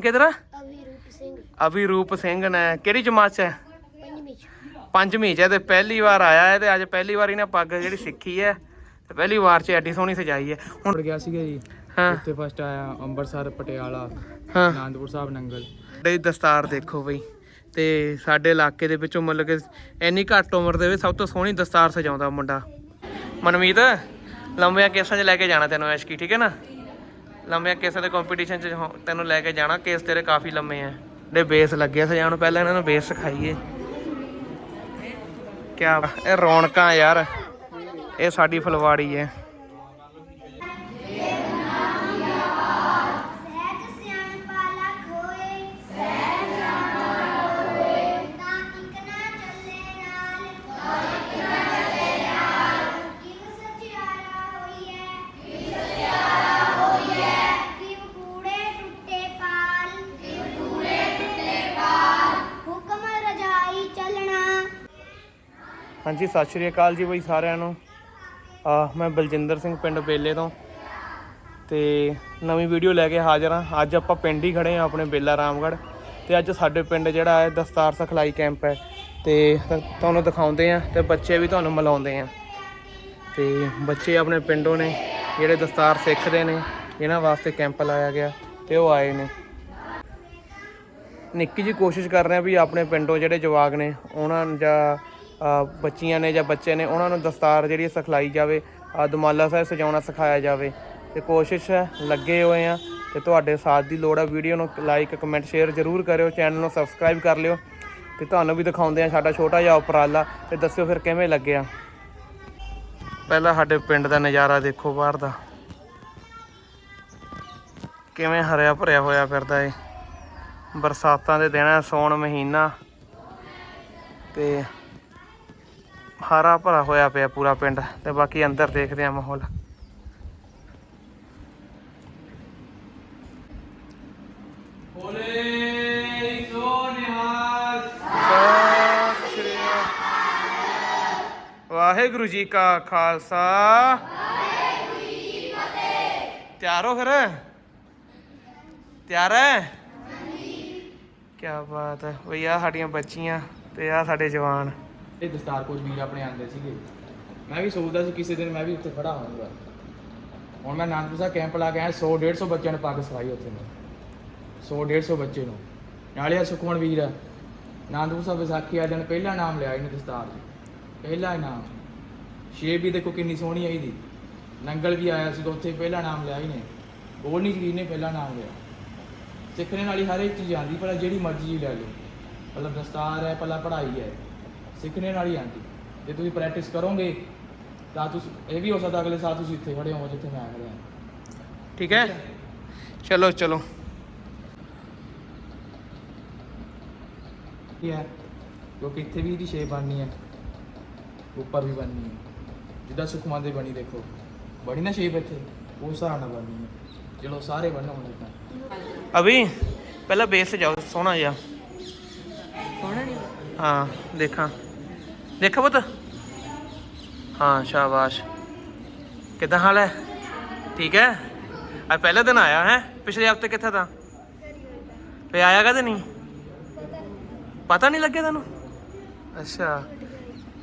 ਕਿਧਰ? ਅਵੀ ਰੂਪ ਸਿੰਘ। ਅਭੀ ਰੂਪ ਸਿੰਘ ਨੇ। ਕਿਹੜੀ ਜਮਾਤ ਚ ਹੈ? ਪੰਜਵੀਂ ਚ। ਪੰਜਵੀਂ ਚ ਹੈ ਤੇ ਪਹਿਲੀ ਵਾਰ ਆਇਆ ਹੈ ਤੇ ਅੱਜ ਪਹਿਲੀ ਵਾਰ ਇਹਨੇ ਪੱਗ ਜਿਹੜੀ ਸਿੱਖੀ ਹੈ ਤੇ ਪਹਿਲੀ ਵਾਰ ਚ ਐਡੀ ਸੋਹਣੀ ਸਜਾਈ ਹੈ। ਹੁਣ ਗਿਆ ਸੀਗਾ ਜੀ। ਹਾਂ। ਉੱਥੇ ਫਸਟ ਆਇਆ ਅੰਮ੍ਰਿਤਸਰ ਪਟਿਆਲਾ ਹਾਂ। ਆਨੰਦਪੁਰ ਸਾਹਿਬ ਨੰਗਲ। ਦੇ ਦਸਤਾਰ ਦੇਖੋ ਬਈ। ਤੇ ਸਾਡੇ ਇਲਾਕੇ ਦੇ ਵਿੱਚੋਂ ਮਤਲਬ ਕਿ ਇੰਨੀ ਘੱਟ ਉਮਰ ਦੇ ਵਿੱਚ ਸਭ ਤੋਂ ਸੋਹਣੀ ਦਸਤਾਰ ਸਜਾਉਂਦਾ ਮੁੰਡਾ। ਮਨਮੀਤ ਲੰਬਿਆਂ ਕੇਸਾਂ 'ਚ ਲੈ ਕੇ ਜਾਣਾ ਤੈਨੂੰ ਐਸ਼ਕੀ ਠੀਕ ਹੈ ਨਾ? ਲੰਬਿਆਂ ਕੇਸਾਂ ਦੇ ਕੰਪੀਟੀਸ਼ਨ 'ਚ ਤੈਨੂੰ ਲੈ ਕੇ ਜਾਣਾ ਕੇਸ ਤੇਰੇ ਕਾਫੀ ਲੰਮੇ ਆ ਦੇ ਬੇਸ ਲੱਗਿਆ ਸਜਾਉਣ ਨੂੰ ਪਹਿਲਾਂ ਇਹਨਾਂ ਨੂੰ ਬੇਸ ਸਿਖਾਈਏ। ਕਿਆ ਇਹ ਰੌਣਕਾਂ ਯਾਰ, ਇਹ ਸਾਡੀ ਫਲਵਾੜੀ ਹੈ ਹਾਂਜੀ, ਸਤਿ ਸ਼੍ਰੀ ਅਕਾਲ ਜੀ ਬਈ ਸਾਰਿਆਂ ਨੂੰ। ਆ, ਮੈਂ ਬਲਜਿੰਦਰ ਸਿੰਘ ਪਿੰਡ ਬੇਲੇ ਤੋਂ। ਤੇ ਨਵੀਂ ਵੀਡੀਓ ਲੈ ਕੇ ਹਾਜ਼ਰ ਹਾਂ। ਅੱਜ ਆਪਾਂ ਪਿੰਡ ਹੀ ਖੜੇ ਹਾਂ, ਆਪਣੇ ਬੇਲਾ ਰਾਮਗੜ੍ਹ। ਤੇ ਅੱਜ ਸਾਡੇ ਪਿੰਡ ਜਿਹੜਾ ਹੈ, ਦਸਤਾਰ ਸਿਖਲਾਈ ਕੈਂਪ ਹੈ। ਤੇ ਤੁਹਾਨੂੰ ਦਿਖਾਉਂਦੇ ਆ ਤੇ ਬੱਚੇ ਵੀ ਤੁਹਾਨੂੰ ਮਿਲਾਉਂਦੇ ਆ ਤੇ ਬੱਚੇ ਆਪਣੇ ਪਿੰਡੋਂ ਨੇ, ਜਿਹੜੇ ਦਸਤਾਰ ਸਿੱਖਦੇ ਨੇ, ਇਹਨਾਂ ਵਾਸਤੇ ਕੈਂਪ ਲਾਇਆ ਗਿਆ ਤੇ ਉਹ ਆਏ ਨੇ। ਨਿੱਕੀ ਜੀ ਕੋਸ਼ਿਸ਼ ਕਰ ਰਹੇ ਆ ਵੀ ਆਪਣੇ ਪਿੰਡੋਂ ਜਿਹੜੇ ਜਵਾਕ ਨੇ, ਉਹਨਾਂ ਜਾਂ ਬੱਚੀਆਂ ਨੇ ਜਾਂ ਬੱਚੇ ਨੇ ਉਹਨਾਂ ਨੂੰ ਦਸਤਾਰ ਜਿਹੜੀ ਸਿਖਲਾਈ ਜਾਵੇ ਅ, ਦੁਮਾਲਾ ਸਾਹਿਬ ਸਜਾਉਣਾ ਸਿਖਾਇਆ ਜਾਵੇ। ਤੇ ਕੋਸ਼ਿਸ਼ ਹੈ ਲੱਗੇ ਹੋਏ ਆ ਤੇ ਤੁਹਾਡੇ ਸਾਥ ਦੀ ਲੋੜ ਆ। ਵੀਡੀਓ ਨੂੰ ਲਾਈਕ ਕਮੈਂਟ ਸ਼ੇਅਰ ਜ਼ਰੂਰ ਕਰਿਓ ਚੈਨਲ ਨੂੰ ਸਬਸਕ੍ਰਾਈਬ ਕਰ ਲਿਓ। ਤੇ ਤੁਹਾਨੂੰ ਵੀ ਦਿਖਾਉਂਦੇ ਆ ਸਾਡਾ ਛੋਟਾ ਜਿਹਾ ਉਪਰਾਲਾ। ਤੇ ਦੱਸਿਓ ਫਿਰ ਕਿਵੇਂ ਲੱਗਿਆ ਪਹਿਲਾਂ ਸਾਡੇ ਪਿੰਡ ਦਾ ਨਜ਼ਾਰਾ ਦੇਖੋ ਬਾਹਰ ਦਾ। ਕਿਵੇਂ ਹਰਿਆ ਭਰਿਆ ਹੋਇਆ ਫਿਰਦਾ ਏ। ਬਰਸਾਤਾਂ ਦੇ ਦਿਨ ਆ ਸੌਣ ਮਹੀਨਾ। ਤੇ ਹਰਾ ਭਰਾ ਹੋਇਆ ਪਿਆ ਪੂਰਾ ਪਿੰਡ ਤੇ ਬਾਕੀ ਅੰਦਰ ਦੇਖਦੇ ਆ ਮਾਹੌਲ। ਵਾਹਿਗੁਰੂ ਜੀ ਕਾ ਖਾਲਸਾ। ਵਾਹਿਗੁਰੂ ਜੀ ਕੀ ਫਤਿਹ ਤਿਆਰ ਹੋ ਫਿਰ? ਤਿਆਰ ਹੈ? ਕੀ ਬਾਤ ਹੈ। ਬਈ ਆ ਸਾਡੀਆਂ ਬੱਚੀਆਂ ਤੇ ਆ ਸਾਡੇ ਜਵਾਨ। ਇਹ ਦਸਤਾਰ ਕੋਚ ਵੀਰ ਆਪਣੇ ਆਂਦੇ ਸੀਗੇ। ਮੈਂ ਵੀ ਸੋਚਦਾ ਸੀ ਕਿਸੇ ਦਿਨ ਮੈਂ ਵੀ ਉੱਥੇ ਖੜਾ ਹੋਊਂਗਾ। ਹੁਣ ਮੈਂ ਆਨੰਦਪੁਰ ਸਾਹਿਬ ਕੈਂਪ ਲਾ ਕੇ ਆਇਆ 100 150 ਬੱਚਿਆਂ ਨੂੰ ਪੱਗ ਸਿਖਾਈ ਉੱਥੇ ਮੈਂ। 100 150 ਬੱਚੇ ਨੂੰ। ਨਾਲੇ ਆ ਸੁਖਮਨ ਵੀਰ ਆ ਆਨੰਦਪੁਰ ਸਾਹਿਬ ਵਿਸਾਖੀ ਵਾਲੇ ਦਿਨ ਪਹਿਲਾ ਨਾਮ ਲਿਆ ਇਹਨੇ ਦਸਤਾਰ 'ਚ। ਪਹਿਲਾ ਇਨਾਮ। ਸ਼ੇਪ ਵੀ ਦੇਖੋ ਕਿੰਨੀ ਸੋਹਣੀ ਆਈ ਦੀ। ਨੰਗਲ ਵੀ ਆਇਆ ਸੀ ਉੱਥੇ, ਪਹਿਲਾ ਨਾਮ ਲਿਆ ਇਹਨੇ। ਗੋਲਨੀ ਵੀਰ ਨੇ ਪਹਿਲਾ ਨਾਮ ਲਿਆ। ਸਿੱਖਣ ਵਾਲੀ ਹਰ ਇੱਕ ਚੀਜ਼ ਆਂਦੀ ਪਰ ਜਿਹੜੀ ਮਰਜ਼ੀ ਲੈ ਲਓ। ਪਹਿਲਾਂ ਦਸਤਾਰ ਹੈ ਪਹਿਲਾਂ ਪੜ੍ਹਾਈ ਹੈ। ਸਿੱਖਣੇ ਨਾਲ ਹੀ ਆਂਦੀ। ਜੇ ਤੁਸੀਂ ਪ੍ਰੈਕਟਿਸ ਕਰੋਗੇ ਤਾਂ ਤੁਸੀਂ ਇਹ ਵੀ ਹੋ ਸਕਦਾ ਅਗਲੇ ਸਾਲ ਤੁਸੀਂ ਇੱਥੇ ਖੜੇ ਹੋ ਜਿੱਥੇ ਮੈਂ ਖੜਿਆ ਠੀਕ ਹੈ? ਚਲੋ ਚਲੋ। ਇਹ ਹੈ ਕਿਉਂਕਿ ਇੱਥੇ ਵੀ ਇਹਦੀ ਸ਼ੇਪ ਬਣਨੀ ਹੈ। ਉੱਪਰ ਵੀ ਬਣਨੀ ਹੈ। ਜਿੱਦਾਂ ਸੁਖਮਨ ਦੇ ਬਣੀ ਦੇਖੋ। ਬਣੀ ਨਾ ਸ਼ੇਪ ਇੱਥੇ ਉਸ ਹਿਸਾਬ ਨਾਲ ਬਣਨੀ ਹੈ। ਚਲੋ ਸਾਰੇ ਬਣਨ ਹੁਣ ਇੱਦਾਂ। ਅਭੀ ਪਹਿਲਾਂ ਬੇਸ ਜਾਓ ਸੋਹਣਾ ਜਿਹਾ। ਸੋਹਣਾ ਨਹੀਂ ਹਾਂ ਦੇਖਾਂ। ਦੇਖੋ ਪੁੱਤ। ਹਾਂ, ਸ਼ਾਬਾਸ਼। ਕਿਦਾਂ ਹਾਲ ਹੈ? ਠੀਕ ਹੈ? ਅੱਜ ਪਹਿਲਾ ਦਿਨ ਆਇਆ ਹੈ? ਪਿਛਲੇ ਹਫ਼ਤੇ ਕਿੱਥੇ ਤਾਂ? ਫੇ ਆਇਆ ਕਦੇ ਨਹੀਂ? ਪਤਾ ਨਹੀਂ ਲੱਗਿਆ ਤੈਨੂੰ? ਅੱਛਾ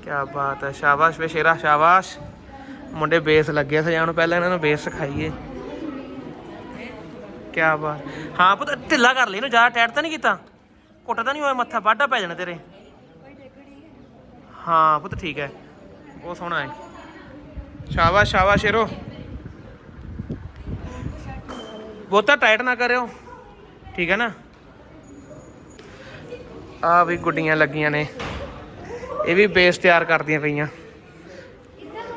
ਕੀ ਬਾਤ ਹੈ। ਸ਼ਾਬਾਸ਼ ਵੇ ਸ਼ੇਰਾ, ਸ਼ਾਬਾਸ਼। ਮੁੰਡੇ ਬੇਸ ਲੱਗਿਆ ਸਜਾਉਣ ਨੂੰ, ਪਹਿਲਾਂ ਇਹਨਾਂ ਨੂੰ ਬੇਸ ਸਿਖਾਈਏ। ਕੀ ਬਾਤ। ਹਾਂ ਪੁੱਤ, ਢਿੱਲਾ ਕਰ ਲਈ ਇਹਨੂੰ, ਜ਼ਿਆਦਾ ਟੈਟ ਤਾਂ ਨਹੀਂ ਕੀਤਾ। ਘੁੱਟ ਤਾਂ ਨਹੀਂ ਹੋਇਆ ਮੱਥਾ, ਵਾਢਾ ਪੈ ਜਾਣਾ ਤੇਰੇ। ਹਾਂ, ਪੁੱਤ ਠੀਕ ਹੈ। ਉਹ ਸੋਹਣਾ ਹੈ। ਸ਼ਾਬਾਸ਼ ਸ਼ਾਬਾਸ਼ ਸ਼ੇਰੋ। ਬਹੁਤਾ ਟਾਈਟ ਨਾ ਕਰਿਓ। ਠੀਕ ਹੈ ਨਾ? ਆ ਵੀ ਗੁੱਡੀਆਂ ਲੱਗੀਆਂ ਨੇ। ਇਹ ਵੀ ਬੇਸ ਤਿਆਰ ਕਰਦੀਆਂ ਪਈਆਂ।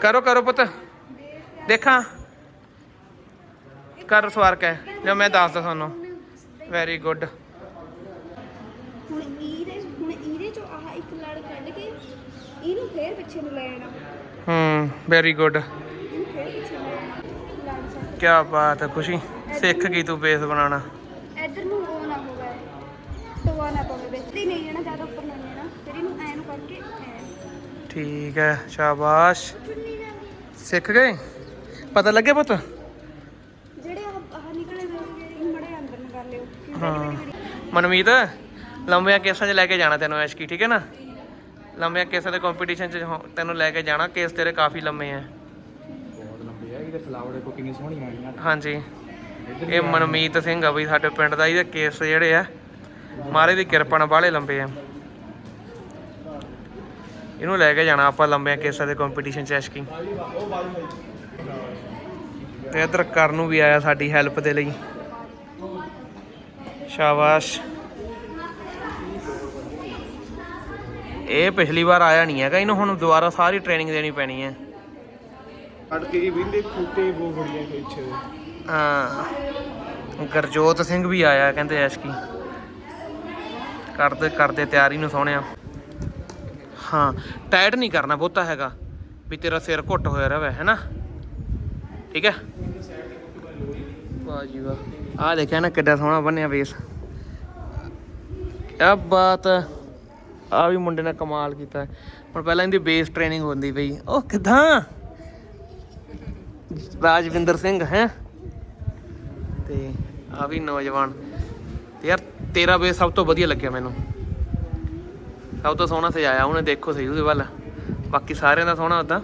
ਕਰੋ ਕਰੋ ਪੁੱਤ। ਦੇਖਾਂ। ਕਰ ਸਵਾਰ ਕੇ ਜੋ ਮੈਂ ਦੱਸਦਾ ਤੁਹਾਨੂੰ। ਵੈਰੀ ਗੁੱਡ ਹੁਣ ਇਹਦੇ ਹੁਣ ਇਹਦੇ ਚੋਂ ਆਹ ਇੱਕ ਲੜ ਕੱਢ ਕੇ ਇਹਨੂੰ ਫੇਰ ਪਿੱਛੇ ਨੂੰ ਲੈ ਆਣਾ ਹੂੰ ਵੈਰੀ ਗੁੱਡ ਫੇਰ ਪਿੱਛੇ ਲੈ ਆਣਾ ਲੜ ਸਕ ਕੀ ਬਾਤ ਹੈ ਖੁਸ਼ੀ। ਸਿੱਖ ਗਈ ਤੂੰ ਬੇਸ ਬਣਾਉਣਾ? ਇੱਧਰ ਨੂੰ ਉਹ ਨਾ ਹੋਵੇ ਟਵਾ ਨਾ ਪਵੇ ਵਿੱਚ। ਤੇ ਨਹੀਂ ਜਾਣਾ ਜ਼ਿਆਦਾ ਉੱਪਰ ਨਾ ਲੈਣਾ ਫਿਰ ਇਹਨੂੰ ਐ ਨੂੰ ਕਰਕੇ ਐ। ਠੀਕ ਹੈ ਸ਼ਾਬਾਸ਼। ਚੁੰਨੀ ਸਿੱਖ ਗਏ? ਪਤਾ ਲੱਗਿਆ ਪੁੱਤ? ਜਿਹੜੇ ਆਹ ਆਹ ਨਿਕਲੇ ਹੋਏ ਇਹ ਮੜੇ ਅੰਦਰ ਨੂੰ ਕਰ ਲਿਓ। ਹਾਂ। ਮਨਮੀਤ ਲੰਬਿਆਂ ਕੇਸਾਂ 'ਚ ਲੈ ਕੇ ਜਾਣਾ ਤੈਨੂੰ ਐਸ਼ਕੀ ਠੀਕ ਹੈ ਨਾ? ਲੰਬਿਆਂ ਕੇਸਾਂ ਦੇ ਕੰਪੀਟੀਸ਼ਨ 'ਚ ਹੋ- ਤੈਨੂੰ ਲੈ ਕੇ ਜਾਣਾ ਕੇਸ ਤੇਰੇ ਕਾਫੀ ਲੰਮੇ ਆ ਬਹੁਤ ਲੰਬੇ ਫਲਾਵਰ ਸੋਹਣੀ ਹਾਂਜੀ। ਇਹ ਮਨਮੀਤ ਸਿੰਘ ਆ ਬਈ ਸਾਡੇ ਪਿੰਡ ਦਾ ਇਹਦੇ ਕੇਸ ਜਿਹੜੇ ਆ ਮਾਰੇ ਦੀ ਕਿਰਪਾ ਨਾਲ ਬਾਹਲੇ ਲੰਬੇ ਆ। ਇਹਨੂੰ ਲੈ ਕੇ ਜਾਣਾ ਆਪਾਂ ਲੰਬਿਆਂ ਕੇਸਾਂ ਦੇ ਕੰਪੀਟੀਸ਼ਨ 'ਚ ਐਸ਼ਕੀ। ਤੇ ਇਧਰ ਕਰਨ ਨੂੰ ਵੀ ਆਇਆ ਸਾਡੀ ਹੈਲਪ ਦੇ ਲਈ। ਸ਼ਾਬਾਸ਼। ਇਹ ਪਿਛਲੀ ਵਾਰ ਆਇਆ ਨਹੀਂ ਹੈਗਾ ਇਹਨੂੰ ਹੁਣ ਦੁਬਾਰਾ ਸਾਰੀ ਟ੍ਰੇਨਿੰਗ ਦੇਣੀ ਪੈਣੀ ਹੈ। ਅੜ ਕੇ ਜੀ ਵਿੰਦੇ ਫੁੱਟੇ ਬਹੁਤ ਬੜੀਆਂ ਪਿੱਛੇ ਹਾਂ। ਗਰਜੋਤ ਸਿੰਘ ਵੀ ਆਇਆ ਕਹਿੰਦੇ ਐਸ਼ਕੀ ਕਰਦੇ ਕਰਦੇ ਤਿਆਰੀ ਨੂੰ ਸੋਹਣਿਆ। ਹਾਂ ਟਾਈਟ ਨਹੀਂ ਕਰਨਾ ਬਹੁਤਾ ਹੈਗਾ। ਵੀ ਤੇਰਾ ਸਿਰ ਘੁੱਟ ਹੋਇਆ ਰਵੇ ਹੈਨਾ? ਠੀਕ ਹੈ? ਵਾਹ ਜੀ ਵਾਹ। ਆ ਦੇਖਿਆ ਨਾ ਕਿੱਡਾ ਸੋਹਣਾ ਬਣਿਆ ਬੇਸ ਕਿਆ ਬਾਤ। ਹੈ ਆ ਵੀ ਮੁੰਡੇ ਨੇ ਕਮਾਲ ਕੀਤਾ। ਹੁਣ ਪਹਿਲਾਂ ਇਹਦੀ ਬੇਸ ਟ੍ਰੇਨਿੰਗ ਹੁੰਦੀ ਪਈ। ਉਹ ਕਿਦਾਂ? ਰਾਜਵਿੰਦਰ ਸਿੰਘ, ਹੈ? ਤੇ ਆ ਵੀ ਨੌਜਵਾਨ। ਤੇ ਯਾਰ, ਤੇਰਾ ਬੇਸ ਸਭ ਤੋਂ ਵਧੀਆ ਲੱਗਿਆ ਮੈਨੂੰ। ਸਭ ਤੋਂ ਸੋਹਣਾ ਸਜਾਇਆ ਉਹਨੇ, ਦੇਖੋ ਸਹੀ ਉਹਦੇ ਵੱਲ। ਬਾਕੀ ਸਾਰਿਆਂ ਦਾ ਸੋਹਣਾ ਹੁੰਦਾ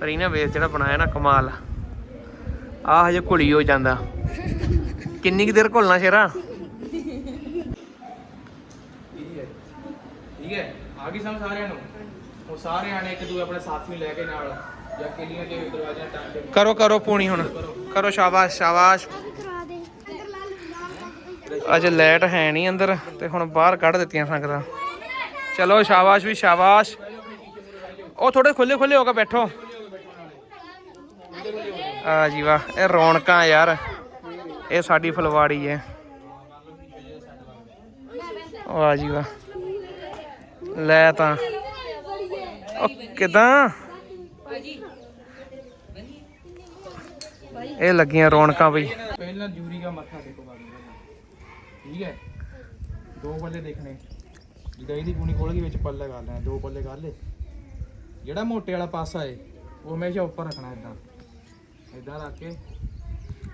ਪਰ ਇਹਨਾਂ ਬੇਸ ਜਿਹੜਾ ਬਣਾਇਆ ਨਾ, ਕਮਾਲ। ਆ ਹਜੇ ਘੁਲੀ ਹੋ ਜਾਂਦਾ। ਕਿੰਨੀ ਕੁ ਦੇਰ ਘੁਲਣਾ ਸ਼ੇਰਾ ਠੀਕ ਹੈ ਆ ਗਈ ਸਮਝ ਸਾਰਿਆਂ ਨੂੰ? ਉਹ ਸਾਰੇ ਆਣੇ ਇੱਕ ਦੂਏ ਆਪਣੇ ਸਾਥੀ ਲੈ ਕੇ ਨਾਲ ਜਾਂ ਕਿਲੀਆਂ ਦੇ ਦਰਵਾਜ਼ਿਆਂ ਟੰਗ ਕੇ ਕਰੋ ਕਰੋ ਪੂਣੀ ਹੁਣ। ਕਰੋ। ਸ਼ਾਬਾਸ਼ ਸ਼ਾਬਾਸ਼। ਕਰਾ ਦੇ। ਅੰਦਰ ਲਾ ਲੂੰਗਾ ਅੱਜ ਲਾਈਟ ਹੈ ਨਹੀਂ ਅੰਦਰ ਤੇ ਹੁਣ ਬਾਹਰ ਕੱਢ ਦਿੱਤੀਆਂ ਸੰਗਤਾਂ ਚਲੋ ਸ਼ਾਬਾਸ਼ ਵੀ ਸ਼ਾਬਾਸ਼। ਉਹ ਥੋੜੇ ਖੁੱਲੇ ਖੁੱਲੇ ਹੋ ਕੇ ਬੈਠੋ। ਆ ਜੀ ਵਾਹ ਇਹ ਰੌਣਕਾਂ ਯਾਰ। ਇਹ ਸਾਡੀ ਫਲਵਾੜੀ ਹੈ। ਵਾਹ ਜੀ ਵਾਹ। ਲੈ ਤਾਂ। ਉਹ ਕਿਦਾਂ? ਇਹ ਲੱਗੀਆਂ ਰੌਣਕਾਂ ਬਈ। ਪਹਿਲਾਂ ਜੂਰੀ ਦਾ ਮੱਥਾ ਦੇਖੋ ਬਾਬੂ ਠੀਕ ਹੈ? ਦੋ ਪੱਲੇ ਦੇਖਣੇ। ਜਿਹੜਾ ਇਹਦੀ ਪੂਣੀ ਖੋਲ ਕੇ ਵਿੱਚ ਪੱਲੇ ਕਰ ਲੈਣਾ, ਦੋ ਪੱਲੇ ਕਰ ਲੈ ਜਿਹੜਾ ਮੋਟੇ ਵਾਲਾ ਪਾਸਾ ਏ, ਉਹ ਹਮੇਸ਼ਾ ਉੱਪਰ ਰੱਖਣਾ ਇਦਾਂ ਇਦਾਂ ਰੱਖ ਕੇ।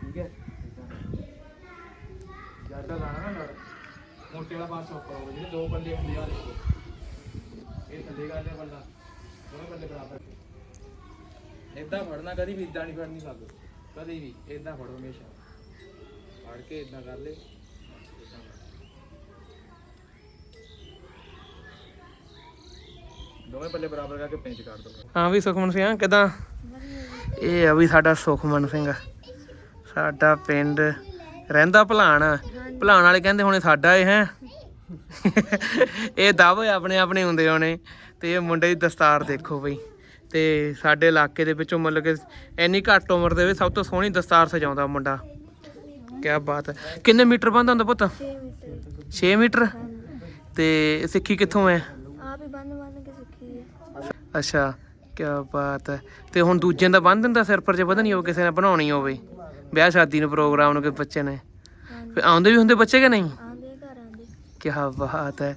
ਠੀਕ ਹੈ? ਜ਼ਿਆਦਾ ਲਾਣਾ ਨਾ ਮੋਟੇ ਵਾਲਾ ਪਾਸਾ ਉੱਪਰ ਹੋਵੇ, ਜਿਹੜੇ ਦੋ ਪੱਲੇ ਹੁੰਦੇ ਆ ਦੇਖੋ। ਇਹ ਥੱਲੇ ਕਰ ਲਿਆ ਪੱਲਾ ਦੋਵੇਂ ਪੱਲੇ ਬਰਾਬਰ ਇਦਾਂ ਫੜਨਾ ਕਦੀ ਵੀ ਇਦਾਂ ਨਹੀਂ ਫੜਨੀ ਲੱਗ ਕਦੀ ਵੀ ਇਦਾਂ ਫੜੋ ਹਮੇਸ਼ਾ। ਫੜ ਕੇ ਇਦਾਂ ਕਰ ਲੈ। ਦੋਵੇਂ ਪੱਲੇ ਬਰਾਬਰ ਕਰਕੇ ਪਿੰਚ ਕਰ ਦੋ। ਹਾਂ ਵੀ ਸੁਖਮਨ ਸਿੰਘ ਕਿਦਾਂ? ਇਹ ਆ ਵੀ ਸਾਡਾ ਸੁਖਮਨ ਸਿੰਘ। ਸਾਡਾ ਪਿੰਡ ਰਹਿੰਦਾ ਭਲਾਣ। ਭਲਾਣ ਵਾਲੇ ਕਹਿੰਦੇ ਹੁਣੇ ਸਾਡਾ ਇਹ ਹੈ। ਇਹ ਦਾਵੇ ਆਪਣੇ ਆਪਣੇ ਹੁੰਦੇ ਹੋਣੇ ਤੇ ਇਹ ਮੁੰਡੇ ਦੀ ਦਸਤਾਰ ਦੇਖੋ ਬਈ। ਤੇ ਸਾਡੇ ਇਲਾਕੇ ਦੇ ਵਿੱਚੋਂ ਮਤਲਬ ਕਿ ਇੰਨੀ ਘੱਟ ਉਮਰ ਦੇ ਵਿੱਚ ਸਭ ਤੋਂ ਸੋਹਣੀ ਦਸਤਾਰ ਸਜਾਉਂਦਾ ਮੁੰਡਾ। ਕੀ ਬਾਤ ਹੈ। ਕਿੰਨੇ ਮੀਟਰ ਬੰਦ ਹੁੰਦਾ ਪੁੱਤ? 6 ਮੀਟਰ। ਤੇ ਸਿੱਖੀ ਕਿੱਥੋਂ ਹੈ? ਆਪ ਹੀ ਬੰਨ ਬੰਨ ਕੇ ਸਿੱਖੀ ਹੈ। ਅੱਛਾ ਕੀ ਬਾਤ ਹੈ। ਤੇ ਹੁਣ ਦੂਜਿਆਂ ਦਾ ਬੰਨ ਦਿੰਦਾ ਸਿਰ ਪਰ ਜੇ ਵਧਣੀ ਹੋਵੇ ਕਿਸੇ ਨੇ ਬਣਾਉਣੀ ਹੋਵੇ। ਵਿਆਹ ਸ਼ਾਦੀ ਨੂੰ ਪ੍ਰੋਗਰਾਮ ਨੂੰ ਕੋਈ ਬੱਚੇ ਨੇ। ਫਿਰ ਆਉਂਦੇ ਵੀ ਹੁੰਦੇ ਬੱਚੇ ਕਿ ਨਹੀਂ? ਕੀ ਬਾਤ ਹੈ।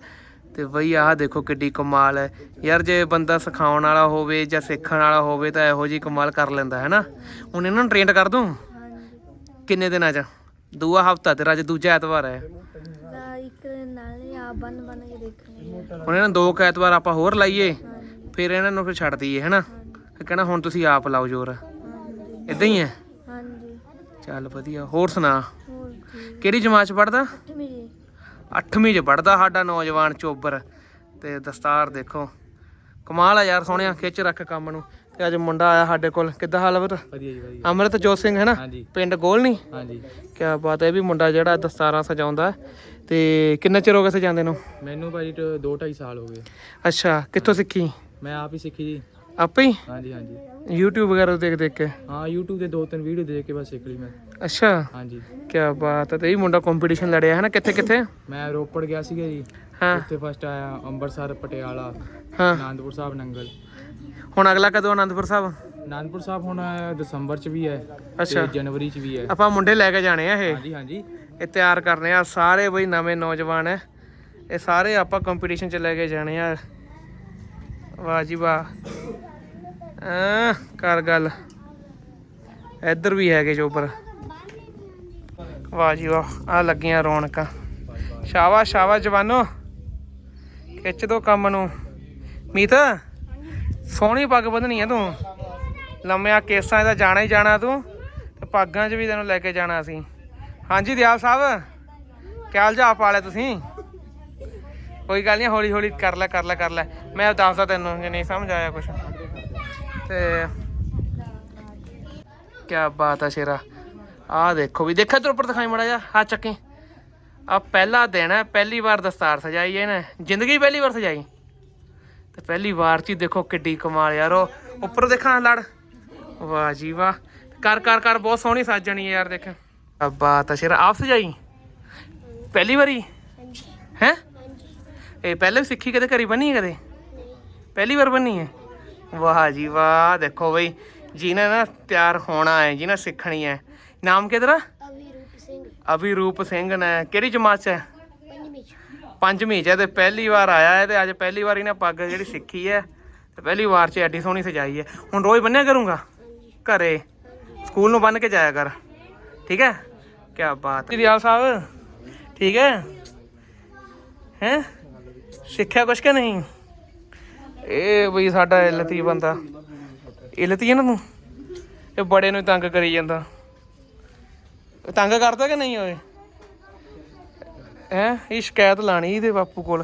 ਤੇ ਬਈ ਆਹ ਦੇਖੋ ਕਿੱਡੀ ਕਮਾਲ ਹੈ। ਯਾਰ ਜੇ ਬੰਦਾ ਸਿਖਾਉਣ ਵਾਲਾ ਹੋਵੇ ਜਾਂ ਸਿੱਖਣ ਵਾਲਾ ਹੋਵੇ ਤਾਂ ਇਹੋ ਜੀ ਕਮਾਲ ਕਰ ਲੈਂਦਾ ਹੈ ਨਾ? ਹੁਣ ਇਹਨਾਂ ਨੂੰ ਟ੍ਰੇਨਡ ਕਰ ਦੂੰ? ਕਿੰਨੇ ਦਿਨਾਂ ਚ? ਦੂਆ ਹਫਤਾ ਤੇਰਾ ਅੱਜ ਦੂਜਾ ਐਤਵਾਰ ਹੈ। ਦਾ ਇੱਕ ਦਿਨ ਨਾਲ ਹੀ ਆਪ ਬੰਨ ਬੰਨ ਕੇ ਦੇਖਣੀ ਹੈ। ਹੁਣ ਇਹਨਾਂ ਨੂੰ ਦੋ ਐਤਵਾਰ ਆਪਾਂ ਹੋਰ ਲਾਈਏ ਫਿਰ ਇਹਨਾਂ ਨੂੰ ਫਿਰ ਛੱਡ ਦਈਏ ਹੈਨਾ ਫਿਰ ਕਹਿਣਾ ਹੁਣ ਤੁਸੀਂ ਆਪ ਲਾਓ ਜ਼ੋਰ। ਇਦਾਂ ਹੀ ਹੈ? ਹਾਂਜੀ। ਚੱਲ ਵਧੀਆ ਹੋਰ ਸੁਣਾ? ਕਿਹੜੀ ਜਮਾਤ ਚ ਪੜਦਾ 8ਵੀਂ ਚ ਪੜਦਾ ਸਾਡਾ ਨੌਜਵਾਨ ਚੋਬਰ। ਤੇ ਦਸਤਾਰ ਦੇਖੋ। ਕਮਾਲ ਆ ਯਾਰ ਸੋਹਣਿਆ ਖਿੱਚ ਰੱਖ ਕੰਮ ਨੂੰ। ਤੇ ਅੱਜ ਮੁੰਡਾ ਆਇਆ ਸਾਡੇ ਕੋਲ। ਕਿੱਦਾਂ ਹਾਲ ਬਤ ਵਧੀਆ ਜੀ ਵਧੀਆ। ਅਮਰਤ ਜੋਤ ਸਿੰਘ ਹੈ ਨਾ ਪਿੰਡ ਗੋਲ ਨਹੀਂ ਹਾਂਜੀ। ਕੀ ਬਾਤ ਹੈ ਇਹ ਵੀ ਮੁੰਡਾ ਜਿਹੜਾ ਦਸਤਾਰਾਂ ਸਜਾਉਂਦਾ। ਤੇ ਕਿੰਨਾ ਚਿਰ ਹੋ ਗਿਆ ਸਜਾਉਂਦੇ ਨੂੰ? ਮੈਨੂੰ ਭਾਜੀ 2 2.5 ਸਾਲ ਹੋ ਗਏ। ਅੱਛਾ ਕਿੱਥੋਂ ਸਿੱਖੀ? ਮੈਂ ਆਪ ਹੀ ਸਿੱਖੀ ਜੀ। ਆਪੇ ਹੀ? ਹਾਂਜੀ ਹਾਂਜੀ। YouTube ਵਗੈਰਾ ਦੇਖ ਦੇਖ ਕੇ? ਹਾਂ YouTube ਤੇ ਦੋ ਤਿੰਨ ਵੀਡੀਓ ਦੇਖ ਕੇ ਬਸ ਸਿੱਖ ਲਈ ਮੈਂ। ਅੱਛਾ। ਹਾਂਜੀ। ਕੀ ਬਾਤ ਹੈ ਤੇ ਇਹ ਮੁੰਡਾ ਕੰਪੀਟੀਸ਼ਨ ਲੜਿਆ ਹੈ ਨਾ ਕਿੱਥੇ ਕਿੱਥੇ? ਮੈਂ ਰੋਪੜ ਗਿਆ ਸੀਗਾ ਜੀ। ਹਾਂ। ਉੱਥੇ ਫਸਟ ਆਇਆ ਅੰਮ੍ਰਿਤਸਰ ਪਟਿਆਲਾ ਹਾਂ। ਆਨੰਦਪੁਰ ਸਾਹਿਬ ਨੰਗਲ। ਹੁਣ ਅਗਲਾ ਕਦੋਂ ਆਨੰਦਪੁਰ ਸਾਹਿਬ? ਆਨੰਦਪੁਰ ਸਾਹਿਬ ਹੁਣ ਦਸੰਬਰ ਚ ਵੀ ਹੈ ਅੱਛਾ। ਜਨਵਰੀ ਚ ਵੀ ਹੈ। ਆਪਾਂ ਮੁੰਡੇ ਲੈ ਕੇ ਜਾਣੇ ਆ ਇਹ? ਹਾਂਜੀ ਹਾਂਜੀ। ਇਹ ਤਿਆਰ ਕਰਨੇ ਆ ਸਾਰੇ ਬਈ ਨਵੇਂ ਨੌਜਵਾਨ। ਐ ਇਹ ਸਾਰੇ ਆਪਾਂ ਕੰਪੀਟੀਸ਼ਨ ਚ ਲੈ ਕੇ ਜਾਣੇ ਆ। ਵਾਹ ਜੀ ਵਾਹ। ਆ ਕਰ ਗੱਲ। ਇੱਧਰ ਵੀ ਹੈਗੇ ਜੋਬਰ ਵਾਹ ਜੀ ਵਾਹ ਆ ਲੱਗੀਆਂ ਰੌਣਕਾਂ। ਸ਼ਾਵਾ ਸ਼ਾਵਾ ਜਵਾਨੋ। ਖਿੱਚ ਦੋ ਕੰਮ ਨੂੰ। ਮੀਤ, ਸੋਹਣੀ ਪੱਗ ਬੰਨਣੀ ਆ ਤੂੰ। ਲੰਮਿਆਂ ਕੇਸਾਂ ਦਾ ਜਾਣਾ ਹੀ ਜਾਣਾ ਤੂੰ। ਤੇ ਪੱਗਾਂ 'ਚ ਵੀ ਤੈਨੂੰ ਲੈ ਕੇ ਜਾਣਾ ਅਸੀਂ। ਹਾਂਜੀ, ਦਿਆਲ ਸਾਹਿਬ, ਕਿਆ ਜਾ ਪਾ ਲਿਆ ਤੁਸੀਂ? ਕੋਈ ਗੱਲ ਨਹੀਂ, ਹੌਲੀ ਹੌਲੀ ਕਰ ਲੈ ਕਰ ਲੈ ਕਰ ਲੈ। ਮੈਂ ਦੱਸਦਾ ਤੈਨੂੰ, ਜੇ ਨਹੀਂ ਸਮਝ ਆਇਆ ਕੁਛ। ਤੇ ਕੀ ਬਾਤ ਆ ਸ਼ੇਰਾ। ਆਹ ਦੇਖੋ ਵੀ ਦੇਖਿਆ ਤੇਰੇ ਉੱਪਰ ਦਿਖਾਈ ਮੜਾ ਜਾ ਹੱਥ ਚੱਕੀ। ਆ ਪਹਿਲਾ ਦਿਨ ਹੈ ਪਹਿਲੀ ਵਾਰ ਦਸਤਾਰ ਸਜਾਈ ਇਹਨੇ। ਜ਼ਿੰਦਗੀ ਪਹਿਲੀ ਵਾਰ ਸਜਾਈ। ਤੇ ਪਹਿਲੀ ਵਾਰ ਚ ਹੀ ਦੇਖੋ ਕਿੱਡੀ ਕਮਾਲ ਯਾਰ ਉੱਪਰ ਦੇਖਾਂ ਲੜ। ਵਾਹ ਜੀ ਵਾਹ। ਕਰ ਕਰ ਕਰ ਬਹੁਤ ਸੋਹਣੀ ਸਾਜਣੀ ਯਾਰ ਦੇਖ ਆ ਬਾਤ ਆ ਸ਼ੇਰਾ ਆਪ ਸਜਾਈ? ਪਹਿਲੀ ਵਾਰੀ? ਹੈ? ਇਹ ਪਹਿਲੇ ਵੀ ਸਿੱਖੀ ਕਦੇ ਘਰੀ ਬਣੀ ਹੈ ਕਦੇ? ਪਹਿਲੀ ਵਾਰ ਬਣੀ ਹੈ? ਵਾਹ ਜੀ ਵਾਹ ਦੇਖੋ ਬਈ ਜਿਹਨੇ ਨਾ ਤਿਆਰ ਹੋਣਾ ਹੈ ਜਿਹਨੇ ਸਿੱਖਣੀ ਹੈ ਨਾਮ ਅਵਿਰੂਪ ਸਿੰਘ। ਅਭਿਰੂਪ ਸਿੰਘ ਨੇ। ਕਿਹੜੀ ਜਮਾਤ ਚ ਹੈ? ਪੰਜਵੀਂ ਪੰਜਵੀਂ ਚ ਹੈ ਤੇ ਪਹਿਲੀ ਵਾਰ ਆਇਆ ਹੈ ਤੇ ਅੱਜ ਪਹਿਲੀ ਵਾਰ ਇਹਨੇ ਪੱਗ ਜਿਹੜੀ ਸਿੱਖੀ ਹੈ ਤੇ ਪਹਿਲੀ ਵਾਰ ਚ ਐਡੀ ਸੋਹਣੀ ਸਜਾਈ ਹੈ। ਹੁਣ ਰੋਜ਼ ਬੰਨਿਆ ਕਰੂੰਗਾ? ਘਰੇ? ਸਕੂਲ ਨੂੰ ਬੰਨ ਕੇ ਜਾਇਆ ਕਰ। ਠੀਕ ਹੈ? ਕੀ ਬਾਤ ਹੈ। ਦਿਆਲ ਸਾਹਿਬ ਠੀਕ ਹੈ? ਹੈ? ਸਿੱਖਿਆ ਕੁਛ ਕਿ ਨਹੀਂ? ਇਹ ਬਈ ਸਾਡਾ ਇਲਤੀ ਬੰਦਾ। ਇਲਤੀ ਹੈ ਨਾ ਤੂੰ? ਇਹ ਬੜੇ ਨੂੰ ਤੰਗ ਕਰੀ ਜਾਂਦਾ। ਤੰਗ ਕਰਦਾ ਕਿ ਨਹੀਂ ਓਏ? ਹੈ? ਇਹ ਸ਼ਿਕਾਇਤ ਲਾਣੀ ਇਹਦੇ ਬਾਪੂ ਕੋਲ।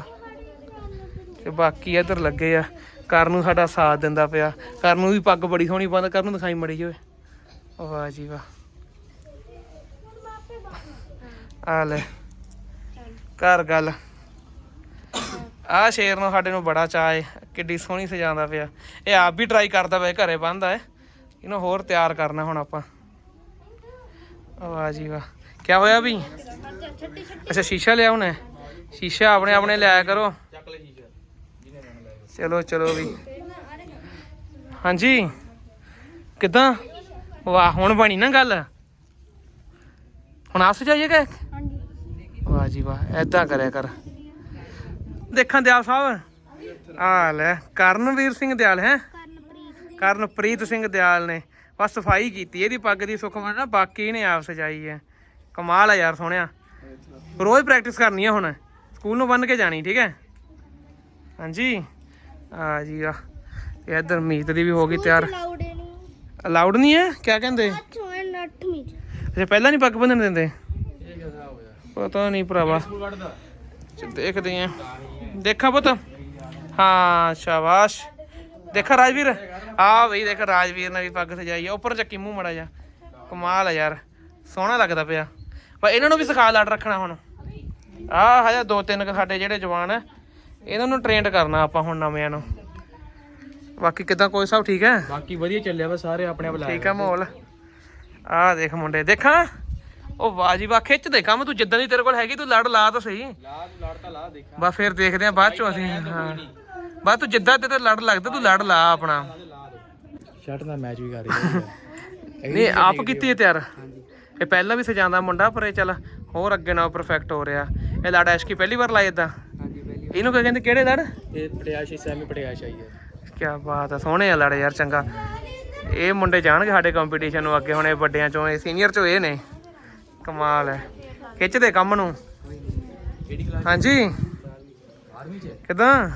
ਤੇ ਬਾਕੀ ਇੱਧਰ ਲੱਗੇ ਆ। ਕਰਨ ਨੂੰ ਸਾਡਾ ਸਾਥ ਦਿੰਦਾ ਪਿਆ। ਕਰਨ ਨੂੰ ਵੀ ਪੱਗ ਬੜੀ ਸੋਹਣੀ ਬੰਦ ਕਰਨ ਨੂੰ ਦਿਖਾਈ ਮੜੀ ਓਏ। ਵਾਹ ਜੀ ਵਾਹ। ਆ ਲੈ। ਕਰ ਗੱਲ। ਆ ਸ਼ੇਰ ਨੂੰ ਸਾਡੇ ਨੂੰ ਬੜਾ ਚਾਅ ਏ। ਕਿੱਡੀ ਸੋਹਣੀ ਸਜਾਉਂਦਾ ਪਿਆ। ਇਹ ਆਪ ਵੀ ਟਰਾਈ ਕਰਦਾ ਪਿਆ ਘਰੇ ਬੰਦਾ ਏ। ਇਹਨੂੰ ਹੋਰ ਤਿਆਰ ਕਰਨਾ ਹੁਣ ਆਪਾਂ। ਵਾਹ ਜੀ ਵਾਹ। ਕੀ ਹੋਇਆ ਵੀ? ਅੱਛਾ ਸ਼ੀਸ਼ਾ ਲਿਆ ਉਹਨੇ ਸ਼ੀਸ਼ਾ ਆਪਣੇ ਆਪਣੇ ਲਿਆਇਆ ਕਰੋ। ਚਲੋ ਚਲੋ ਵੀ। ਹਾਂਜੀ। ਕਿਦਾਂ? ਵਾਹ ਹੁਣ ਬਣੀ ਨਾ ਗੱਲ? ਹੁਣ ਆਪ ਸਜਾਈਏਗਾ ਹਾਂਜੀ। ਵਾਹ ਜੀ ਵਾਹ ਐਦਾਂ ਕਰਿਆ ਕਰ। ਦੇਖਾਂ ਦਿਆਲ ਸਾਹਿਬ। ਆ ਲੈ ਕਰਨਵੀਰ ਸਿੰਘ ਦਿਆਲ ਹੈ। ਕਰਨਪ੍ਰੀਤ ਸਿੰਘ ਦਿਆਲ ਨੇ। ਬਸ ਸਫ਼ਾਈ ਕੀਤੀ ਇਹਦੀ ਪੱਗ ਦੀ ਸੁਖਮਨ ਨਾ ਬਾਕੀ ਨੇ ਆਪ ਸਜਾਈ ਹੈ। ਕਮਾਲ ਆ ਯਾਰ ਸੋਹਣਿਆ। ਰੋਜ਼ ਪ੍ਰੈਕਟਿਸ ਕਰਨੀ ਆ ਹੁਣ ਸਕੂਲ ਨੂੰ ਬੰਨ ਕੇ ਜਾਣੀ ਠੀਕ ਹੈ? ਹਾਂਜੀ? ਆ ਜੀ ਆ। ਇਹ ਇਧਰ ਮੀਤ ਦੀ ਵੀ ਹੋ ਗਈ ਤਿਆਰ। ਅਲਾਉਡ ਨਹੀਂ। ਹੈ? ਕਿਆ ਕਹਿੰਦੇ? ਅੱਛਾ ਪਹਿਲਾਂ ਨਹੀਂ ਪੱਗ ਬੰਨਣ ਦਿੰਦੇ? ਪਤਾ ਨਹੀਂ ਭਰਾਵਾ। ਦੇਖਦੇ ਆ ਦੇਖਾ ਪੁੱਤ। ਹਾਂ ਸ਼ਾਬਾਸ਼। ਦੇਖਾ ਰਾਜਵੀਰ? ਆ ਬਈ ਦੇਖ ਰਾਜਵੀਰ ਨੇ ਵੀ ਪੱਗ ਸਜਾਈ ਆ। ਉੱਪਰ ਚੱਕੀ ਮੂੰਹ ਮੜਾ ਜਾ ਕਮਾਲ ਆ ਯਾਰ। ਸੋਹਣਾ ਲੱਗਦਾ ਪਿਆ। ਪਰ ਇਹਨਾਂ ਨੂੰ ਵੀ ਸਿਖਾ ਲੜ ਰੱਖਣਾ ਹੁਣ। ਆ ਹਜੇ ਦੋ ਤਿੰਨ ਸਾਡੇ ਜਿਹੜੇ ਜਵਾਨ ਆ ਇਹਨਾਂ ਨੂੰ ਟ੍ਰੇਨਡ ਕਰਨਾ ਆਪਾਂ ਹੁਣ ਨਵਿਆਂ ਨੂੰ। ਬਾਕੀ ਕਿਦਾਂ ਕੋਈ ਸਭ ਠੀਕ ਹੈ? ਬਾਕੀ ਵਧੀਆ ਚੱਲਿਆ ਵਾ ਸਾਰੇ ਆਪਣੇ ਆਪ ਠੀਕ ਆ ਮਾਹੌਲ। ਆ ਦੇਖ ਮੁੰਡੇ ਦੇਖਾਂ? ਉਹ ਵਾਹ ਜੀ ਵਾਹ ਖਿੱਚ ਦੇ ਕੰਮ ਤੂੰ ਜਿੱਦਾਂ ਦੀ ਤੇਰੇ ਕੋਲ ਹੈਗੀ ਤੂੰ ਲੜ ਲਾ ਤਾਂ ਸਹੀ। ਲਾ ਲੜ ਤਾਂ ਲਾ ਦੇਖਾ। ਬਾ ਫਿਰ ਦੇਖਦੇ ਆ ਬਾਅਦ ਚੋਂ ਅਸੀਂ ਹਾਂ। ਬਾ ਤੂੰ ਜਿੱਦਾਂ ਤੇ ਲੜ ਲੱਗਦਾ ਤੂੰ ਲੜ ਲਾ ਆਪਣਾ। ਸ਼ਰਟ ਦਾ ਮੈਚ ਵੀ ਕਰ ਰਹੀ ਹੈ। ਨਹੀਂ ਆਪ ਕੀਤੀ ਹੈ ਤਿਆਰ। ਇਹ ਪਹਿਲਾਂ ਵੀ ਸਜਾਉਂਦਾ ਮੁੰਡਾ ਪਰ ਇਹ ਚੱਲ ਹੋਰ ਅੱਗੇ ਨਾਲ ਪਰਫੈਕਟ ਹੋ ਰਿਹਾ। ਇਹ ਲੜ ਐਸ਼ਕੀ ਪਹਿਲੀ ਵਾਰ ਲਾਇਆ ਇਦਾਂ ਇਹਨੂੰ ਕਹਿੰਦੇ ਕਿਹੜੇ ਲੜ? ਇਹ ਪਟਿਆਸ਼ੀ ਸੈਮੀ ਪਟਿਆਸ਼ਾ ਹੀ। ਕੀ ਬਾਤ ਆ ਸੋਹਣੇ ਆ ਲੜ ਯਾਰ ਚੰਗਾ। ਇਹ ਮੁੰਡੇ ਜਾਣਗੇ ਸਾਡੇ ਕੰਪੀਟੀਸ਼ਨ ਨੂੰ ਅੱਗੇ ਹੁਣ ਇਹ ਵੱਡਿਆਂ ਚੋਂ ਇਹ ਸੀਨੀਅਰ ਚੋਂ ਇਹ ਨੇ। ਕਮਾਲ ਹੈ। ਖਿੱਚਦੇ ਕੰਮ ਨੂੰ। ਹਾਂਜੀ। 12ਵੀਂ ਚ ਹੈ? ਕਿਦਾਂ?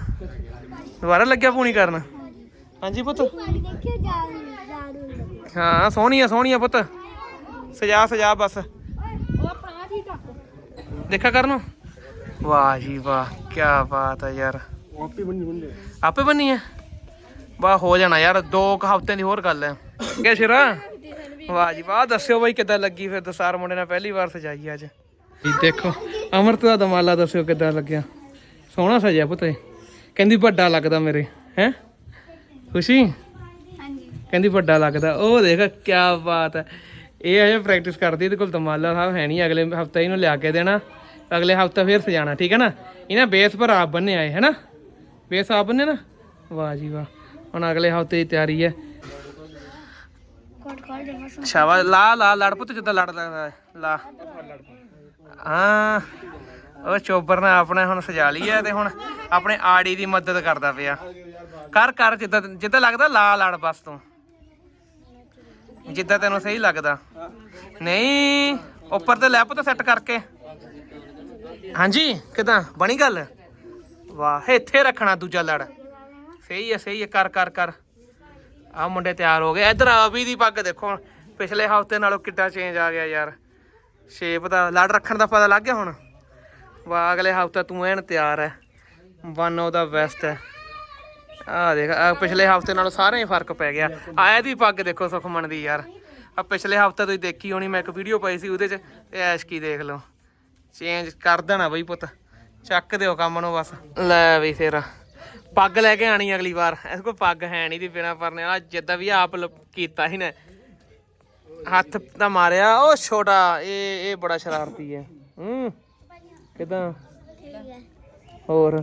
ਦੁਬਾਰਾ ਲੱਗਿਆ ਪੂਣੀ ਕਰਨ? ਹਾਂਜੀ। ਪੁੱਤ। ਪਾਣੀ ਦੇਖਿਓ ਹਾਂ ਸੋਹਣੀ ਆ ਸੋਹਣੀ ਆ ਪੁੱਤ। ਸਜਾ ਸਜਾ ਬਸ। ਉਹ ਆਪਣਾ ਠੀਕ ਆ। ਦੇਖਾ ਕਰਨ ਵਾਹ ਜੀ ਵਾਹ ਕੀ ਬਾਤ ਆ ਯਾਰ। ਆਪੇ ਬੰਨੀ ਬੰਦੇ ਆਪੇ ਬੰਨੀ ਹੈ ਵਾਹ ਹੋ ਜਾਣਾ ਯਾਰ ਦੋ ਕੁ ਹਫ਼ਤਿਆਂ ਦੀ ਹੋਰ ਗੱਲ ਹੈ ਕਿ ਸ਼ਿਰਾ ਵਾਹ ਜੀ ਵਾਹ ਦੱਸਿਓ ਬਈ ਕਿੱਦਾਂ ਲੱਗੀ ਫਿਰ ਦਸਾਰ ਮੁੰਡੇ ਨੇ ਪਹਿਲੀ ਵਾਰ ਸਜਾਈ ਅੱਜ? ਜੀ ਦੇਖੋ ਅਮਰਤ ਦਾ ਦਮਾਲਾ ਦੱਸਿਓ ਕਿੱਦਾਂ ਲੱਗਿਆ। ਸੋਹਣਾ ਸਜਿਆ ਪੁੱਤ। ਕਹਿੰਦੀ ਵੱਡਾ ਲੱਗਦਾ ਮੇਰੇ ਹੈ? ਖੁਸ਼ੀ? ਹਾਂਜੀ। ਕਹਿੰਦੀ ਵੱਡਾ ਲੱਗਦਾ। ਉਹ ਦੇਖ ਕੀ ਬਾਤ ਹੈ। ਇਹ ਅਜੇ ਪ੍ਰੈਕਟਿਸ ਕਰਦੀ ਇਹਦੇ ਕੋਲ ਦਮਾਲਾ ਸਾਹਿਬ ਹੈ ਨਹੀਂ ਅਗਲੇ ਹਫ਼ਤੇ ਇਹਨੂੰ ਲਿਆ ਕੇ ਦੇਣਾ ਅਗਲੇ ਹਫ਼ਤੇ ਫੇਰ ਸਜਾਣਾ ਠੀਕ ਹੈ ਨਾ? ਇਹਨਾਂ ਬੇਸ ਪਰ ਆਪ ਬੰਨੇ ਆਏ ਹੈ ਨਾ? ਬੇਸ ਆਪ ਬੰਨੇ ਨਾ? ਵਾਹ ਜੀ ਵਾਹ। ਹੁਣ ਅਗਲੇ ਹਫ਼ਤੇ ਦੀ ਤਿਆਰੀ ਹੈ। ਸ਼ਾਬਾਸ਼। ਲਾ ਲਾ ਲੜ ਪੁੱਤ ਜਿੱਦਾਂ ਲੜ ਲੱਗਦਾ ਲਾ। ਹਾਂ। ਉਹ ਚੋਬਰ ਨੇ ਆਪਣੇ ਹੁਣ ਸਜਾ ਲਈ ਹੈ ਤੇ ਹੁਣ ਆਪਣੇ ਆੜੀ ਦੀ ਮਦਦ ਕਰਦਾ ਪਿਆ। ਕਰ ਕਰ, ਜਿੱਦਾਂ ਜਿੱਦਾਂ ਲੱਗਦਾ ਲਾ ਲੜ ਬਸ ਤੂੰ। ਜਿੱਦਾਂ ਤੈਨੂੰ ਸਹੀ ਲੱਗਦਾ। ਨਹੀਂ, ਉੱਪਰ ਤੇ ਲੈਪ ਪੁੱਤ ਸੈੱਟ ਕਰਕੇ। ਹਾਂਜੀ, ਕਿਦਾਂ? ਬਣੀ ਗੱਲ? ਵਾਹ, ਇੱਥੇ ਰੱਖਣਾ ਦੂਜਾ ਲੜ। ਸਹੀ ਹੈ ਸਹੀ ਹੈ ਕਰ ਕਰ ਕਰ। ਆ ਮੁੰਡੇ ਤਿਆਰ ਹੋ ਗਏ। ਇਧਰ ਆ ਵੀ ਦੀ ਪੱਗ ਦੇਖੋ। ਪਿਛਲੇ ਹਫ਼ਤੇ ਨਾਲੋਂ ਕਿੱਡਾ ਚੇਂਜ ਆ ਗਿਆ ਯਾਰ। ਸ਼ੇਪ ਦਾ। ਲੜ ਰੱਖਣ ਦਾ ਪਤਾ ਲੱਗ ਗਿਆ ਹੁਣ। ਵਾਹ, ਅਗਲੇ ਹਫ਼ਤਾ ਤੂੰ ਐਨ ਤਿਆਰ ਹੈ ਵਨ ਆਫ ਦਾ ਬੈਸਟ ਹੈ ਆ ਦੇਖ ਆ ਪਿਛਲੇ ਹਫ਼ਤੇ ਨਾਲੋਂ ਸਾਰੇ ਹੀ ਫ਼ਰਕ ਪੈ ਗਿਆ। ਆ ਦੀ ਪੱਗ ਦੇਖੋ ਸੁਖਮਨ ਦੀ ਯਾਰ। ਆ ਪਿਛਲੇ ਹਫ਼ਤੇ ਤੁਸੀਂ ਦੇਖੀ ਹੋਣੀ, ਮੈਂ ਇੱਕ ਵੀਡੀਓ ਪਾਈ ਸੀ ਉਹਦੇ ਚ। ਇਹ ਐਸ਼ਕੀ ਦੇਖ ਲਓ। ਚੇਂਜ ਕਰ ਦੇਣਾ ਬਈ ਪੁੱਤ। ਚੱਕ ਦਿਓ ਕੰਮ ਨੂੰ ਬਸ। ਲੈ ਬਈ ਫੇਰ। ਪੱਗ ਲੈ ਕੇ ਆਣੀ ਅਗਲੀ ਵਾਰ। ਇਸ ਕੋਲ ਪੱਗ ਹੈ ਨਹੀਂ ਦੀ ਬਿਨਾ ਪਰਨੇ। ਆ ਜਿੱਦਾਂ ਵੀ ਆਪ ਕੀਤਾ ਸੀ ਨੇ। ਹੱਥ ਤਾਂ ਮਾਰਿਆ। ਉਹ ਛੋਟਾ, ਇਹ ਇਹ ਬੜਾ ਸ਼ਰਾਰਤੀ ਹੈ ਹੂੰ। ਕਿਦਾਂ? ਹੋਰ?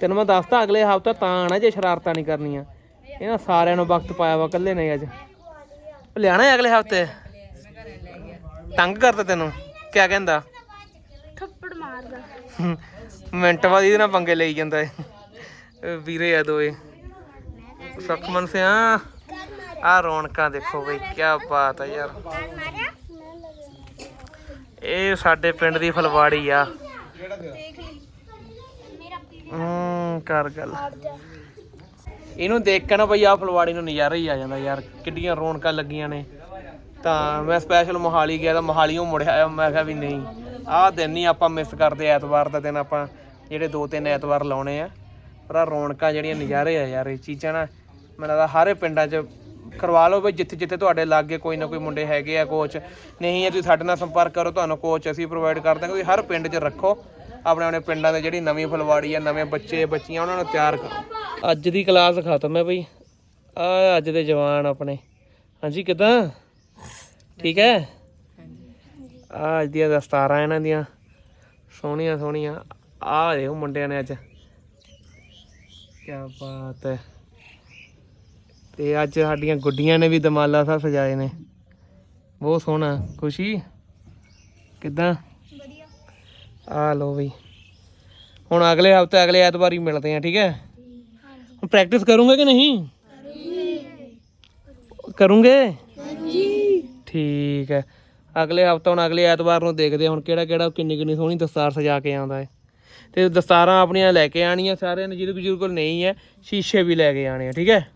ਤੈਨੂੰ ਮੈਂ ਦੱਸਤਾ ਅਗਲੇ ਹਫਤਾ ਤਾਂ ਆਣਾ ਜੇ ਸ਼ਰਾਰਤਾਂ ਨਹੀਂ ਕਰਨੀਆਂ। ਇਹਨਾਂ ਸਾਰਿਆਂ ਨੂੰ ਵਕਤ ਪਾਇਆ ਵਾ ਇਕੱਲੇ ਨਹੀਂ ਅੱਜ। ਲਿਆਣਾ ਅਗਲੇ ਹਫ਼ਤੇ? ਤੰਗ ਕਰਦਾ ਤੈਨੂੰ? ਕਿਆ ਕਹਿੰਦਾ? ਥੱਪੜ ਮਾਰਦਾ। ਮਿੰਟ ਬਾਅਦ ਇਹਦੇ ਨਾਲ ਪੰਗੇ ਲਈ ਜਾਂਦਾ ਏ ਵੀਰੇ ਆ ਦੋਏ। ਸੁਖਮਨ ਸਿਆ। ਆ ਰੌਣਕਾਂ ਦੇਖੋ ਬਈ ਕੀ ਬਾਤ ਆ ਯਾਰ। ਇਹ ਸਾਡੇ ਪਿੰਡ ਦੀ ਫਲਵਾੜੀ ਆ। ਦੇਖ ਲਈ ਮੇਰਾ ਹੂੰ, ਕਰ ਗੱਲ। ਇਹਨੂੰ ਦੇਖ ਕੇ ਨਾ ਬਈ ਆ ਫਲਵਾੜੀ ਨੂੰ ਨਜ਼ਾਰਾ ਹੀ ਆ ਜਾਂਦਾ ਯਾਰ, ਕਿੱਡੀਆਂ ਰੌਣਕਾਂ ਲੱਗੀਆਂ ਨੇ। ਤਾਂ ਮੈਂ ਸਪੈਸ਼ਲ ਮੋਹਾਲੀ ਗਿਆ ਤਾਂ ਮੋਹਾਲੀੋਂ ਮੁੜਿਆ ਆਇਆ ਮੈਂ ਕਿਹਾ ਵੀ ਨਹੀਂ, ਆਹ ਦਿਨ ਨਹੀਂ ਆਪਾਂ ਮਿਸ ਕਰਦੇ ਐਤਵਾਰ ਦਾ ਦਿਨ ਆਪਾਂ, ਜਿਹੜੇ ਦੋ ਤਿੰਨ ਐਤਵਾਰ ਲਾਉਣੇ ਆ। ਪਰ ਆ ਰੌਣਕਾਂ ਜਿਹੜੀਆਂ ਨਜ਼ਾਰੇ ਆ ਯਾਰ, ਇਹ ਚੀਜ਼ਾਂ ਨਾ, ਮੈਨੂੰ ਲੱਗਦਾ ਹਰੇ ਪਿੰਡਾਂ 'ਚ ਕਰਵਾ ਲਓ ਬਈ, ਜਿੱਥੇ ਜਿੱਥੇ ਤੁਹਾਡੇ ਲਾਗੇ ਕੋਈ ਨਾ ਕੋਈ ਮੁੰਡੇ ਹੈਗੇ ਆ ਕੋਚ ਨਹੀਂ ਹੈ, ਤੁਸੀਂ ਸਾਡੇ ਨਾਲ ਸੰਪਰਕ ਕਰੋ, ਤੁਹਾਨੂੰ ਕੋਚ ਅਸੀਂ ਪ੍ਰੋਵਾਈਡ ਕਰ ਦਾਂਗੇ। ਤੁਸੀਂ ਹਰ ਪਿੰਡ 'ਚ ਰੱਖੋ, ਆਪਣੇ ਆਪਣੇ ਪਿੰਡਾਂ ਦੇ ਜਿਹੜੀ ਨਵੀਂ ਫਲਵਾੜੀ ਆ, ਨਵੇਂ ਬੱਚੇ, ਬੱਚੀਆਂ, ਉਹਨਾਂ ਨੂੰ ਤਿਆਰ ਕਰੋ। ਅੱਜ ਦੀ ਕਲਾਸ ਖਤਮ ਹੈ ਬਈ। ਆ, ਅੱਜ ਦੇ ਜਵਾਨ ਆਪਣੇ। ਹਾਂਜੀ, ਕਿਦਾਂ? ਠੀਕ ਹੈ? ਆ, ਅੱਜ ਦੀਆਂ ਦਸਤਾਰਾਂ ਇਹਨਾਂ ਦੀਆਂ। ਸੋਹਣੀਆਂ ਸੋਹਣੀਆਂ। ਆ ਦੇਖੋ ਮੁੰਡਿਆਂ ਨੇ ਅੱਜ। ਕੀ ਬਾਤ ਹੈ। ਤੇ ਅੱਜ ਸਾਡੀਆਂ ਗੁੱਡੀਆਂ ਨੇ ਵੀ ਦਮਾਲਾ ਸਾ ਸਜਾਏ ਨੇ। ਬਹੁਤ ਸੋਹਣਾ ਖੁਸ਼ੀ? ਕਿਦਾਂ? ਵਧੀਆ। ਆ ਲੋ ਬਈ। ਹੁਣ ਅਗਲੇ ਹਫ਼ਤੇ ਅਗਲੇ ਐਤਵਾਰ ਹੀ ਮਿਲਦੇ ਆ ਠੀਕ ਹੈ? ਹੁਣ ਪ੍ਰੈਕਟਿਸ ਕਰੂੰਗੇ ਕਿ ਨਹੀਂ? ਕਰੂੰਗੇ? ਠੀਕ ਹੈ। ਅਗਲੇ ਹਫਤਾ ਹੁਣ ਅਗਲੇ ਐਤਵਾਰ ਨੂੰ ਦੇਖਦੇ ਹੁਣ ਕਿਹੜਾ ਕਿਹੜਾ ਕਿੰਨੀ ਕਿੰਨੀ ਸੋਹਣੀ ਦਸਤਾਰ ਸਜਾ ਕੇ ਆਉਂਦਾ ਹੈ। ਤੇ ਦਸਤਾਰਾਂ ਆਪਣੀਆਂ ਲੈ ਕੇ ਆਣੀਆਂ ਸਾਰਿਆਂ ਨੇ ਜਿਹਦੇ ਕੋਲ ਜਿਹਦੇ ਕੋਲ ਨਹੀਂ ਹੈ ਸ਼ੀਸ਼ੇ ਵੀ ਲੈ ਕੇ ਆਣੇ ਆ ਠੀਕ ਹੈ?